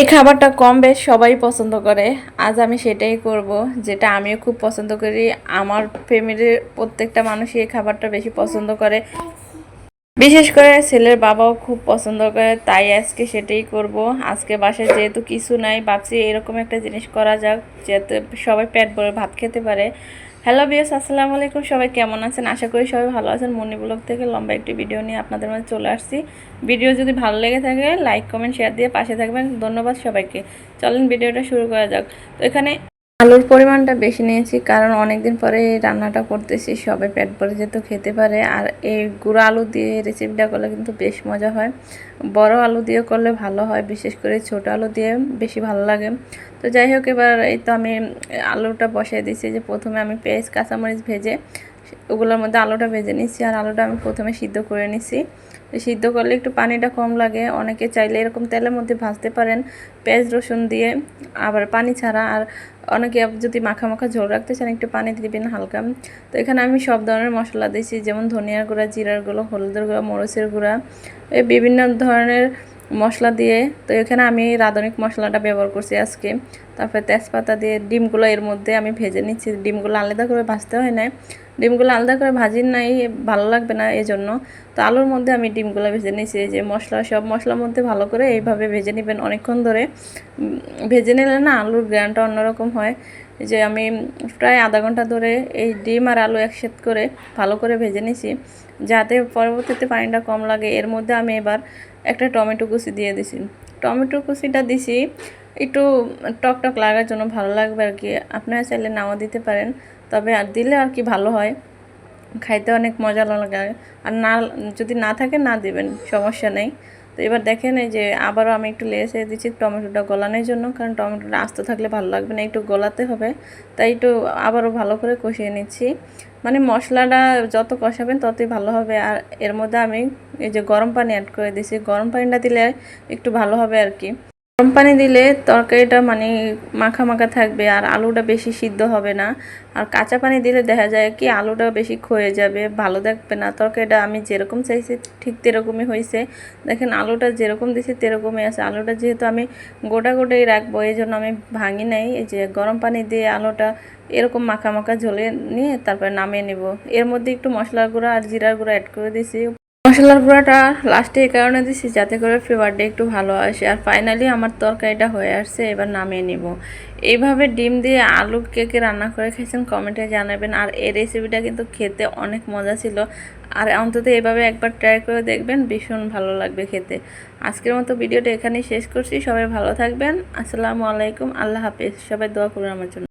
এই খাবারটা কম বেশ সবাই পছন্দ করে। আজ আমি সেটাই করব, যেটা আমিও খুব পছন্দ করি। আমার ফ্যামিলির প্রত্যেকটা মানুষই এই খাবারটা বেশি পছন্দ করে। বিশেষ করে ছেলের বাবাও খুব পছন্দ করে, তাই আজকে সেটাই করব। আজকে বাসায় যেহেতু কিছু নাই, ভাবছি এরকম একটা জিনিস করা যাক, যাতে সবাই পেট ভরে ভাত খেতে পারে। হ্যালো বিয়স আসসালামু আলাইকুম। সবাই কেমন আছেন? আশা করি সবাই ভালো আছেন। মনি ব্লগ থেকে লম্বা একটি ভিডিও নিয়ে আপনাদের মাঝে চলে আসছি। ভিডিও যদি ভালো লেগে থাকে, লাইক, কমেন্ট শেয়ার দিয়ে পাশে থাকবেন। ধন্যবাদ সবাইকে। চলেন ভিডিওটা শুরু করা যাক। তো এখানে আলুর পরিমাণটা বেশি নিয়েছি, কারণ অনেকদিন পরে রান্নাটা করতেছি, সবে পেট ভরে যেহেতু খেতে পারে, আর এই গুঁড়ো আলু দিয়ে রেসিপিটা করলে কিন্তু বেশ মজা হয়। বড় আলু দিয়ে করলে ভালো হয়, বিশেষ করে ছোট আলু দিয়ে বেশি ভালো লাগে। তো যাই হোক, এবার এই তো আমি আলুটা বসিয়ে দিয়েছি, যে প্রথমে আমি পেঁয়াজ, কাঁচামরিচ ভেজে ওগুলোর মধ্যে আলুটা ভেজে নিচ্ছি আর আলুটা আমি প্রথমে সিদ্ধ করে নিছি সিদ্ধ করলে একটু পানিটা কম লাগে। অনেকে চাইলে এরকম তেলের মধ্যে ভাজতে পারেন পেঁয়াজ, রসুন দিয়ে, আবার পানি ছাড়া। আর অনেকে যদি মাখা মাখা ঝোল রাখতে চান, একটু পানি দিবেন হালকা। তো এখানে আমি সব ধরনের মশলা দিয়েছি, যেমন ধনিয়ার গুঁড়া, জিরার গুঁড়ো, হলুদের গুঁড়া, মরিচের গুঁড়া। বিভিন্ন ধরনের মশলা দিয়ে, তো এখানে আমি রাঁধুনিক মশলাটা ব্যবহার করছি আজকে। তারপরে তেজপাতা দিয়ে ডিমগুলো এর মধ্যে আমি ভেজে নিচ্ছি। ডিমগুলো আলাদা করে ভাজতে হয় না ডিমগুলো আলাদা করে ভাজি নাই, ভালো লাগবে না এই জন্য তো আলুর মধ্যে আমি ডিমগুলো ভেজে নিয়েছি। যে মশলা, সব মশলার মধ্যে ভালো করে এইভাবে ভেজে নেবেন অনেকক্ষণ ধরে। ভেজে নিলে না আলুর গ্রানটা অন্যরকম হয়। যে আমি প্রায় আধা ঘণ্টা ধরে এই ডিম আর আলু একসাথ করে ভালো করে ভেজে নিছি যাতে পরবর্তীতে পানিটা কম লাগে। এর মধ্যে আমি এবার একটা টমেটো কুচি দিয়ে দিছি। টমেটো কুচিটা দিছি, একটু টক টক লাগার জন্য ভালো লাগবে আর কি। আপনারা চাইলে নাও দিতে পারেন, তবে আর দিলে আর কি ভালো হয়। খাইতে অনেক মজা লাগে। আর না, যদি না থাকে না দিবেন, সমস্যা নেই। তো এবার দেখেন এই যে আবারও আমি একটু লেসে দিচ্ছি টমেটোটা গলানোর জন্য, কারণ টমেটোটা আস্ত থাকলে ভালো লাগবে না, একটু গলাতে হবে। তাই একটু আবারও ভালো করে কষিয়ে নিচ্ছি। মানে মশলাটা যত কষাবেন ততই ভালো হবে। আর এর মধ্যে আমি এই যে গরম পানি অ্যাড করে দিছি গরম পানিটা দিলে একটু ভালো হবে আর কি। গরম পানি দিলে তরকারিটা মানে মাখা মাখা থাকবে আর আলুটা বেশি সিদ্ধ হবে না। আর কাঁচা পানি দিলে দেখা যায় কি আলুটা বেশি ক্ষয়ে যাবে, ভালো দেখবে না। তরকারিটা আমি যেরকম চাইছি ঠিক তেরকমই হয়েছে দেখেন আলুটা যেরকম দিছি তেরকমই আছে। আলুটা যেহেতু আমি গোটা গোটাই রাখব এই জন্য আমি ভাঙি নাই। এই যে গরম পানি দিয়ে আলুটা এরকম মাখা মাখা ঝোলে নিয়ে তারপরে নামিয়ে নিব। এর মধ্যে একটু মশলার গুঁড়া আর জিরার গুঁড়া অ্যাড করে দিছি। মশলার গুঁড়াটা লাস্টে এই কারণে দিছি যাতে করে ফ্লেভারটা একটু ভালো আসে। আর ফাইনালি আমার তরকারিটা হয়ে আসছে, এবার নামিয়ে নিব। এইভাবে ডিম দিয়ে আলু কেকে রান্না করে খেয়েছেন কমেন্টে জানাবেন। আর এই রেসিপিটা কিন্তু খেতে অনেক মজা ছিল। আর অন্তত এভাবে একবার ট্রাই করে দেখবেন, ভীষণ ভালো লাগবে খেতে। আজকের মতো ভিডিওটা এখানেই শেষ করছি। সবাই ভালো থাকবেন। আসসালামু আলাইকুম। আল্লাহ হাফিজ। সবাই দোয়া করুন আমার জন্য।